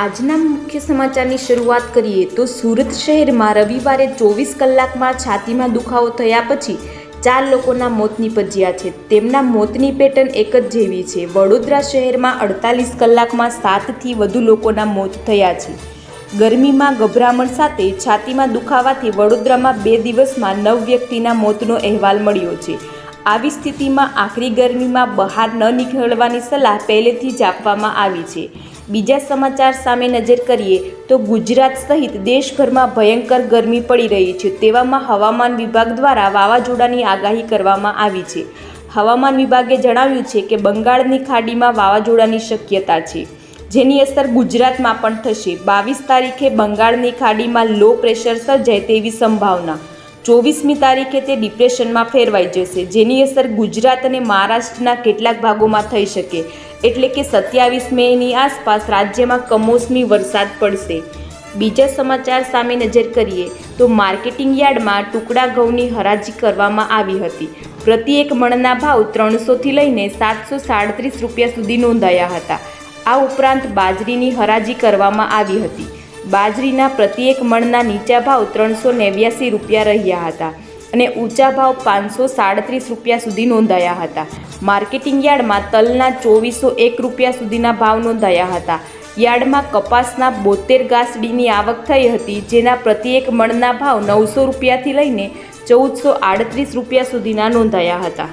આજના મુખ્ય સમાચારની શરૂઆત કરીએ તો સુરત શહેરમાં રવિવારે ચોવીસ કલાકમાં છાતીમાં દુખાવો થયા પછી ચાર લોકોના મોત નિપજ્યા છે. તેમના મોતની પેટર્ન એક જ જેવી છે. વડોદરા શહેરમાં અડતાલીસ કલાકમાં સાતથી વધુ લોકોના મોત થયા છે. ગરમીમાં ગભરામણ સાથે છાતીમાં દુખાવાથી વડોદરામાં બે દિવસમાં નવ વ્યક્તિના મોતનો અહેવાલ મળ્યો છે. આવી સ્થિતિમાં આખરી ગરમીમાં બહાર ન નીકળવાની સલાહ પહેલેથી જ આપવામાં આવી છે. બીજા સમાચાર સામે નજર કરીએ તો ગુજરાત સહિત દેશભરમાં ભયંકર ગરમી પડી રહી છે. તેવામાં હવામાન વિભાગ દ્વારા વાવાઝોડાની આગાહી કરવામાં આવી છે. હવામાન વિભાગે જણાવ્યું છે કે બંગાળની ખાડીમાં વાવાઝોડાની શક્યતા છે, જેની અસર ગુજરાતમાં પણ થશે. બાવીસ તારીખે બંગાળની ખાડીમાં લો પ્રેશર સર્જાય તેવી સંભાવના ચોવીસમી તારીખે તે ડિપ્રેશનમાં ફેરવાઈ જશે, જેની અસર ગુજરાત અને મહારાષ્ટ્રના કેટલાક ભાગોમાં થઈ શકે. એટલે કે સત્યાવીસ મેની આસપાસ રાજ્યમાં કમોસમી વરસાદ પડશે. બીજા સમાચાર સામે નજર કરીએ, તો માર્કેટિંગ યાર્ડમાં ટુકડા ઘઉંની હરાજી કરવામાં આવી હતી. પ્રતિ એક મણના ભાવ ત્રણસોથી લઈને સાતસો સાડત્રીસ રૂપિયા સુધી નોંધાયા હતા. આ ઉપરાંત બાજરીની હરાજી કરવામાં આવી હતી. બાજરીના પ્રત્યેક મણના નીચા ભાવ ત્રણસો નેવ્યાસી રૂપિયા રહ્યા હતા અને ઊંચા ભાવ પાંચસો સાડત્રીસ રૂપિયા સુધી નોંધાયા હતા. માર્કેટિંગ યાર્ડમાં તલના ચોવીસો એક રૂપિયા સુધીના ભાવ નોંધાયા હતા. યાર્ડમાં કપાસના બોતેર ગાસડીની આવક થઈ હતી, જેના પ્રત્યેક મણના ભાવ નવસો રૂપિયાથી લઈને ચૌદસો આડત્રીસ રૂપિયા સુધીના નોંધાયા હતા.